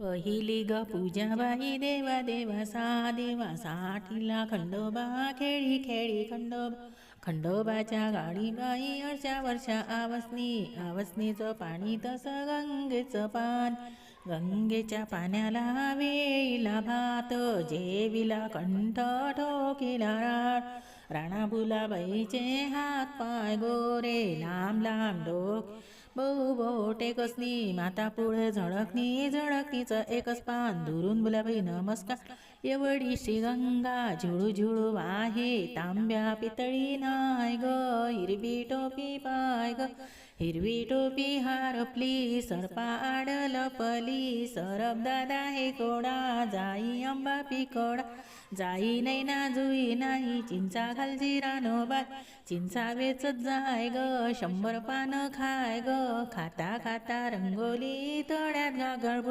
पहिली ग पूजाबाई देवा देवा सा देवा साठीला खंडोबा खेळी खेळी खंडोबा. खंडोबाच्या गाडीबाई वर्षा वर्षा आवसनी आवसनीचं पाणी तसं गंगेचं पान. गंगेच्या पाण्याला वेळीला भात जेविला कंठ ठोकीला राळ राणाबुलाबाईचे हात पाय गोरे लांब लांब डोक. बहु बोटे कसनी माता पुढे झळकनी झळकणीचं एकच पान दुरून बुलाबाई नमस्कार. एवढीशी गंगा झुळू झुळू आहे तांब्या पितळी नाय ग हिरवी टोपी पाय ग. हिरवी टोपी हारपली सरपा आड लपली सरब दादा हे कोडा जाई अंबा पिकोडा. जाई नाही ना जुई नाही चिंचा घालजी जिरा नो बाय. चिंचा वेचत जाय ग शंभर पानं खाय ग ખાતા ખાતા રંગોલી તળ્યા ગળગુળ